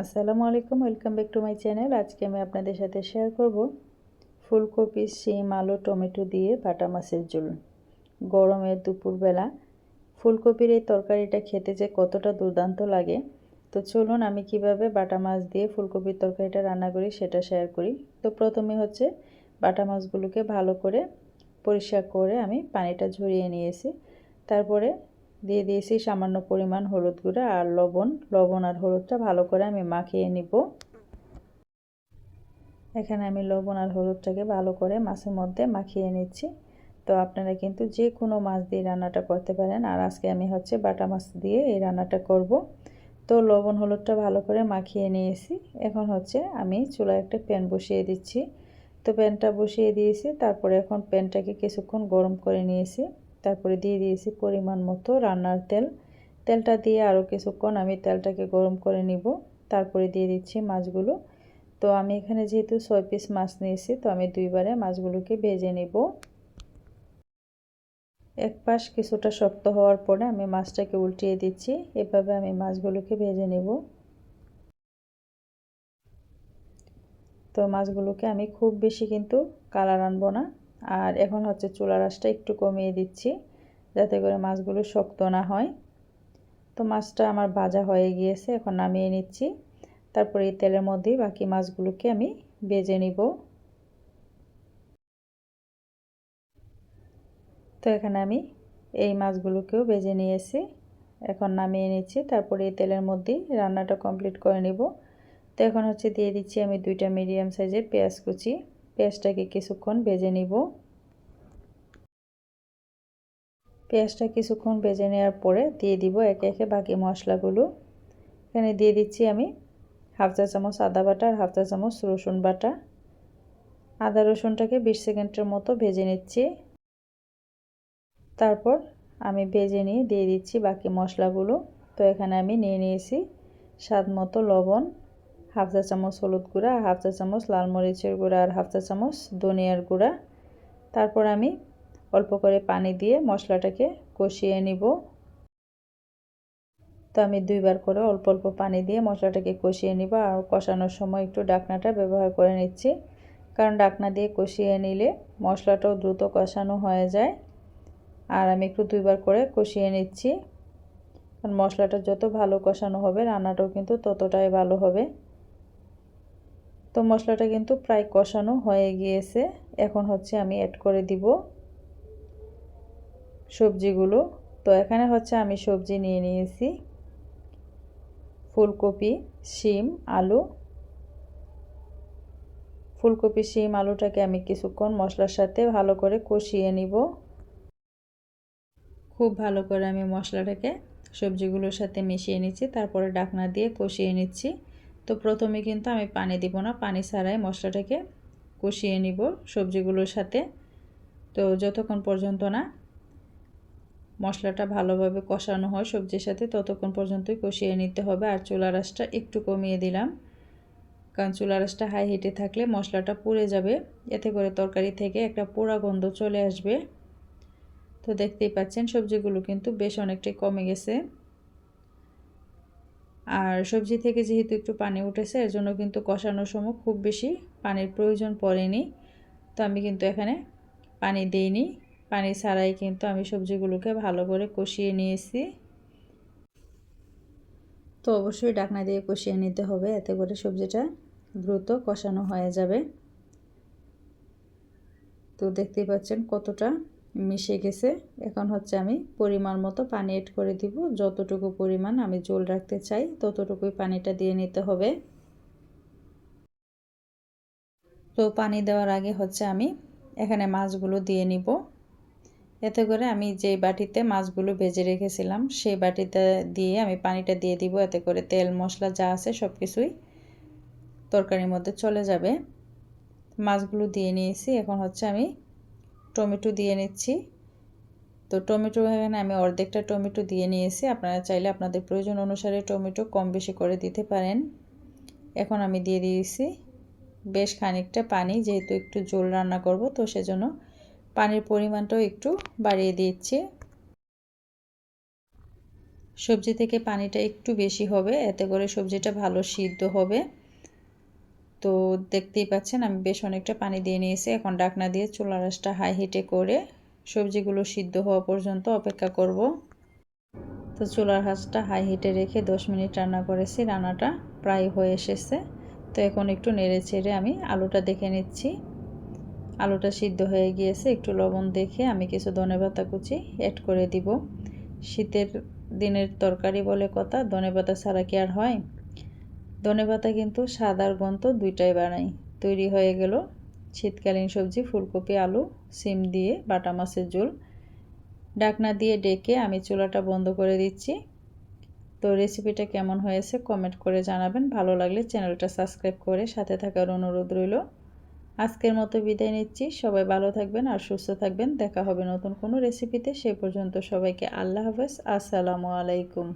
আসসালামু আলাইকুম, welcome back to my channel. আজকে আমি আপনাদের সাথে শেয়ার করব ফুলকপি, শিম, আলু, টমেটো দিয়ে বাটা মাছের ঝোল। গরমের দুপুরবেলা ফুলকপির এই তরকারিটা খেতে যে কতটা দুর্দান্ত লাগে। তো চলুন আমি কীভাবে বাটা মাছ দিয়ে ফুলকপির তরকারিটা রান্না করি সেটা শেয়ার করি। তো প্রথমে হচ্ছে বাটা মাছগুলোকে ভালো করে পরিষ্কার করে আমি পানিটা ঝরিয়ে নিয়েছি। তারপরে দিয়ে দিয়েছি সামান্য পরিমাণ হলুদ গুঁড়া আর লবণ। লবণ আর হলুদটা ভালো করে আমি মাখিয়ে নিব। এখানে আমি লবণ আর হলুদটাকে ভালো করে মাছের মধ্যে মাখিয়ে নিচ্ছি। তো আপনারা কিন্তু যে কোনো মাছ দিয়ে রান্নাটা করতে পারেন। আর আজকে আমি হচ্ছে বাটা মাছ দিয়ে এই রান্নাটা করব। তো লবণ হলুদটা ভালো করে মাখিয়ে নিয়েছি। এখন হচ্ছে আমি চুলায় একটা প্যান বসিয়ে দিচ্ছি। তো প্যানটা বসিয়ে দিয়েছি। তারপরে এখন প্যানটাকে কিছুক্ষণ গরম করে নিয়েছি। তারপরে দিয়ে দিয়েছি পরিমাণ মতো রান্নার তেল। তেলটা দিয়ে আরও কিছুক্ষণ আমি তেলটাকে গরম করে নিব। তারপরে দিয়ে দিচ্ছি মাছগুলো। তো আমি এখানে যেহেতু ছয় পিস মাছ নিয়েছি, তো আমি দুইবারে মাছগুলোকে ভেজে নিব। এক পাশ কিছুটা শক্ত হওয়ার পরে আমি মাছটাকে উল্টিয়ে দিচ্ছি। এভাবে আমি মাছগুলোকে ভেজে নেব। তো মাছগুলোকে আমি খুব বেশি কিন্তু কালার আনব না। আর এখন হচ্ছে চুলা রাসটা একটু কমিয়ে দিচ্ছি, যাতে করে মাছগুলো শক্ত না হয়। তো মাছটা আমার ভাজা হয়ে গিয়েছে, এখন নামিয়ে নিচ্ছি। তারপরে এই তেলের মধ্যেই বাকি মাছগুলোকে আমি বেজে নিব। তো এখানে আমি এই মাছগুলোকেও বেজে নিয়েছি, এখন নামিয়ে নিচ্ছি। তারপরে এই তেলের মধ্যেই রান্নাটা কমপ্লিট করে নিব। তো এখন হচ্ছে দিয়ে দিচ্ছি আমি দুইটা মিডিয়াম সাইজের পেঁয়াজ কুচি। পেঁয়াজটাকে কিছুক্ষণ ভেজে নিব। পেঁয়াজটা কিছুক্ষণ ভেজে নেওয়ার পরে দিয়ে দিব একে একে বাকি মশলাগুলো। এখানে দিয়ে দিচ্ছি আমি হাফ চা চামচ আদা বাটা আর হাফ চা চামচ রসুন বাটা। আদা রসুনটাকে বিশ সেকেন্ডের মতো ভেজে নিচ্ছি। তারপর আমি ভেজে নিয়ে দিয়ে দিচ্ছি বাকি মশলাগুলো। তো এখানে আমি নিয়ে নিয়েছি স্বাদ মতো লবণ। হাফ চা চামচ হলুদ গুঁড়া, হাফ চা চামচ লাল মরিচের গুঁড়া আর হাফ চা চামচ ধনিয়ার গুঁড়া। তারপর আমি অল্প করে পানি দিয়ে মশলাটাকে কষিয়ে নিব। তো আমি দুইবার করে অল্প অল্প পানি দিয়ে মশলাটাকে কষিয়ে নিব আর কষানোর সময় একটু ডাকনাটা ব্যবহার করে নিচ্ছি। কারণ ডাকনা দিয়ে কষিয়ে নিলে মশলাটাও দ্রুত কষানো হয়ে যায়। আর আমি একটু দুইবার করে কষিয়ে নিচ্ছি। কারণ মশলাটা যত ভালো কষানো হবে, রান্নাটাও কিন্তু ততটাই ভালো হবে। তো মশলাটা কিন্তু প্রায় কষানো হয়ে গিয়েছে। এখন হচ্ছে আমি অ্যাড করে দিব সবজিগুলো। তো এখানে হচ্ছে আমি সবজি নিয়ে নিয়েছি। ফুলকপি, শিম, আলু। ফুলকপি, শিম, আলুটাকে আমি কিছুক্ষণ মশলার সাথে ভালো করে কষিয়ে নিব। খুব ভালো করে আমি মশলাটাকে সবজিগুলোর সাথে মিশিয়ে নিচ্ছি। তারপরে ডাকনা দিয়ে কষিয়ে নিচ্ছি। তো প্রথমে কিন্তু আমি পানি দিব না, পানি ছাড়াই মশলাটাকে কষিয়ে নিব সবজিগুলোর সাথে। তো যতক্ষণ পর্যন্ত না মশলাটা ভালোভাবে কষানো হয় সবজির সাথে, ততক্ষণ পর্যন্তই কষিয়ে নিতে হবে। আর চুলা রাসটা একটু কমিয়ে দিলাম, কারণ চুলা রাসটা হাই হিটে থাকলে মশলাটা পুড়ে যাবে। এতে করে তরকারি থেকে একটা পোড়া গন্ধ চলে আসবে। তো দেখতেই পাচ্ছেন সবজিগুলো কিন্তু বেশ অনেকটাই কমে গেছে। আর সবজি থেকে যেহেতু একটু পানি উঠেছে, এর জন্য কিন্তু কষানোর সময় খুব বেশি পানির প্রয়োজন পড়েনি। তো আমি কিন্তু এখানে পানি দিইনি। পানি ছাড়াই কিন্তু আমি সবজিগুলোকে ভালো করে কষিয়ে নিয়েছি। তো অবশ্যই ডাকনা দিয়ে কষিয়ে নিতে হবে, এতে করে সবজিটা দ্রুত কষানো হয়ে যাবে। তো দেখতেই পাচ্ছেন কতটা মিশে গেছে। এখন হচ্ছে আমি পরিমাণ মতো পানি এড করে দিব। যতটুকু পরিমাণ আমি জল রাখতে চাই, ততটুকুই পানিটা দিয়ে নিতে হবে। তো পানি দেওয়ার আগে হচ্ছে আমি এখানে মাছগুলো দিয়ে নিব। এতে করে আমি যে বাটিতে মাছগুলো ভেজে রেখেছিলাম, সেই বাটিতে দিয়ে আমি পানিটা দিয়ে দিব। এতে করে তেল, মশলা যা আছে সব কিছুই তরকারির মধ্যে চলে যাবে। মাছগুলো দিয়ে নিয়েছি। এখন হচ্ছে আমি টমেটো দিয়ে নিচ্ছি। তো টমেটো এখানে আমি অর্ধেকটা টমেটো দিয়ে নিয়েছি। আপনারা চাইলে আপনাদের প্রয়োজন অনুসারে টমেটো কম বেশি করে দিতে পারেন। এখন আমি দিয়ে দিয়েছি বেশ খানিকটা পানি, যেহেতু একটু জোল রান্না করব, তো সেজন্য পানির পরিমাণটাও একটু বাড়িয়ে দিচ্ছি। সবজি থেকে পানিটা একটু বেশি হবে, এতে করে সবজিটা ভালো সিদ্ধ হবে। তো দেখতেই পাচ্ছেন, আমি বেশ অনেকটা পানি দিয়ে নিয়েছি। এখন ডাকনা দিয়ে চুলা রাসটা হাই হিটে করে সবজিগুলো সিদ্ধ হওয়া পর্যন্ত অপেক্ষা করব। তো চুলার হাঁসটা হাই হিটে রেখে দশ মিনিট রান্না করেছি, রান্নাটা প্রায় হয়ে এসেছে। তো এখন একটু নেড়ে ছেড়ে আমি আলুটা দেখে নিচ্ছি। আলুটা সিদ্ধ হয়ে গিয়েছে, একটু লবণ দেখে আমি কিছু ধনে পাতা কুচি অ্যাড করে দিব। শীতের দিনের তরকারি বলে কথা, ধনে পাতা ছাড়া কি আর হয়? ধনে পাতা কিন্তু সাদার গন্ত দুইটাই বানাই। তৈরি হয়ে গেল শীতকালীন সবজি, ফুলকপি, আলু, সিম দিয়ে বাটা মাছের ঝোল। ডাকনা দিয়ে ডেকে আমি চুলাটা বন্ধ করে দিচ্ছি। তো রেসিপিটা কেমন হয়েছে কমেন্ট করে জানাবেন। ভালো লাগলে চ্যানেলটা সাবস্ক্রাইব করে সাথে থাকার অনুরোধ রইল। আজকের মতো বিদায় নিচ্ছি। সবাই ভালো থাকবেন আর সুস্থ থাকবেন। দেখা হবে নতুন কোনো রেসিপিতে। সে পর্যন্ত সবাইকে আল্লাহ হাফেজ। আসসালামু আলাইকুম।